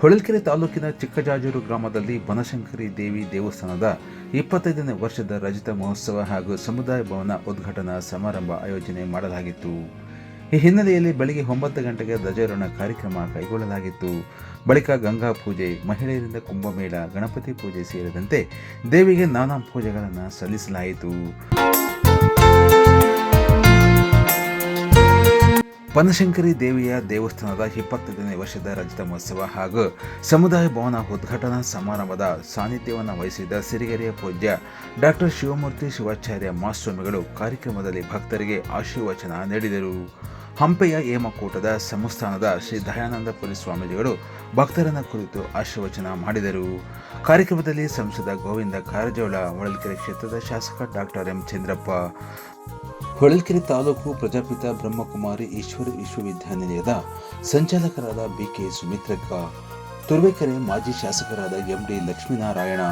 ಹೊಳಲ್ಕೆರೆ ತಾಲೂಕಿನ ಚಿಕ್ಕಜಾಜೂರು ಗ್ರಾಮದಲ್ಲಿ ಬನಶಂಕರಿ ದೇವಿ ದೇವಸ್ಥಾನದ ಇಪ್ಪತ್ತೈದನೇ ವರ್ಷದ ರಜತ ಮಹೋತ್ಸವ ಹಾಗೂ ಸಮುದಾಯ ಭವನ ಉದ್ಘಾಟನಾ ಸಮಾರಂಭ ಆಯೋಜನೆ ಮಾಡಲಾಗಿತ್ತು. ಈ ಹಿನ್ನೆಲೆಯಲ್ಲಿ ಬೆಳಗ್ಗೆ ಒಂಬತ್ತು ಗಂಟೆಗೆ ಧ್ವಜಾರೋಹಣ ಕಾರ್ಯಕ್ರಮ ಕೈಗೊಳ್ಳಲಾಗಿತ್ತು. ಬಳಿಕ ಗಂಗಾ ಪೂಜೆ, ಮಹಿಳೆಯರಿಂದ ಕುಂಭಮೇಳ, ಗಣಪತಿ ಪೂಜೆ ಸೇರಿದಂತೆ ದೇವಿಗೆ ನಾನಾ ಪೂಜೆಗಳನ್ನು ಸಲ್ಲಿಸಲಾಯಿತು. ಬನಶಂಕರಿ ದೇವಿಯ ದೇವಸ್ಥಾನದ ಇಪ್ಪತ್ತೈದನೇ ವರ್ಷದ ರಜತ ಮಹೋತ್ಸವ ಹಾಗೂ ಸಮುದಾಯ ಭವನ ಉದ್ಘಾಟನಾ ಸಮಾರಂಭದ ಸಾನ್ನಿಧ್ಯವನ್ನು ವಹಿಸಿದ ಸಿರಿಗೆರೆಯ ಪೂಜ್ಯ ಡಾಕ್ಟರ್ ಶಿವಮೂರ್ತಿ ಶಿವಾಚಾರ್ಯ ಮಹಾಸ್ವಾಮಿಗಳು ಕಾರ್ಯಕ್ರಮದಲ್ಲಿ ಭಕ್ತರಿಗೆ ಆಶೀರ್ವಚನ ನೀಡಿದರು. ಹಂಪೆಯ ಹೇಮಕೂಟದ ಸಂಸ್ಥಾನದ ಶ್ರೀ ದಯಾನಂದಪುರಿ ಸ್ವಾಮೀಜಿಗಳು ಭಕ್ತರನ್ನ ಕುರಿತು ಆಶೀರ್ವಚನ ಮಾಡಿದರು. ಕಾರ್ಯಕ್ರಮದಲ್ಲಿ ಸಂಸದ ಗೋವಿಂದ ಕಾರಜೋಳ, ಹೊಳಲ್ಕೆರೆ ಕ್ಷೇತ್ರದ ಶಾಸಕ ಡಾಕ್ಟರ್ ಎಂ ಚಂದ್ರಪ್ಪ, ಹೊಳಲ್ಕೆರೆ ತಾಲೂಕು ಪ್ರಜಾಪಿತ ಬ್ರಹ್ಮಕುಮಾರಿ ಈಶ್ವರ ವಿಶ್ವವಿದ್ಯಾನಿಲಯದ ಸಂಚಾಲಕರಾದ ಬಿಕೆ ಸುಮಿತ್ರಕ್ಕ ತುರುವೇಕೆರೆ ಮಾಜಿ ಶಾಸಕರಾದ ಎಂಡಿ ಲಕ್ಷ್ಮೀನಾರಾಯಣ,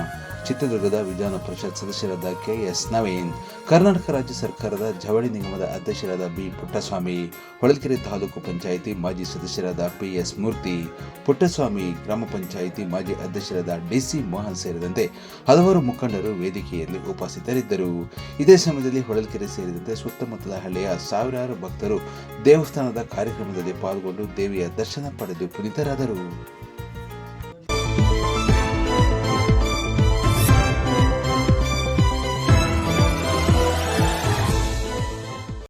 ಚಿತ್ರದುರ್ಗದ ವಿಧಾನ ಪರಿಷತ್ ಸದಸ್ಯರಾದ ಕೆಎಸ್ ನವೀನ್, ಕರ್ನಾಟಕ ರಾಜ್ಯ ಸರ್ಕಾರದ ಜವಳಿ ನಿಗಮದ ಅಧ್ಯಕ್ಷರಾದ ಬಿ ಪುಟ್ಟಸ್ವಾಮಿ, ಹೊಳಲ್ಕೆರೆ ತಾಲೂಕು ಪಂಚಾಯಿತಿ ಮಾಜಿ ಸದಸ್ಯರಾದ ಪಿಎಸ್ ಮೂರ್ತಿ, ಪುಟ್ಟಸ್ವಾಮಿ ಗ್ರಾಮ ಪಂಚಾಯಿತಿ ಮಾಜಿ ಅಧ್ಯಕ್ಷರಾದ ಡಿಸಿ ಮೋಹನ್ ಸೇರಿದಂತೆ ಹಲವಾರು ಮುಖಂಡರು ವೇದಿಕೆಯಲ್ಲಿ ಉಪಸ್ಥಿತರಿದ್ದರು. ಇದೇ ಸಮಯದಲ್ಲಿ ಹೊಳಲ್ಕೆರೆ ಸೇರಿದಂತೆ ಸುತ್ತಮುತ್ತಲ ಹಳ್ಳಿಯ ಸಾವಿರಾರು ಭಕ್ತರು ದೇವಸ್ಥಾನದ ಕಾರ್ಯಕ್ರಮದಲ್ಲಿ ಪಾಲ್ಗೊಂಡು ದೇವಿಯ ದರ್ಶನ ಪಡೆದು ಪುನೀತರಾದರು.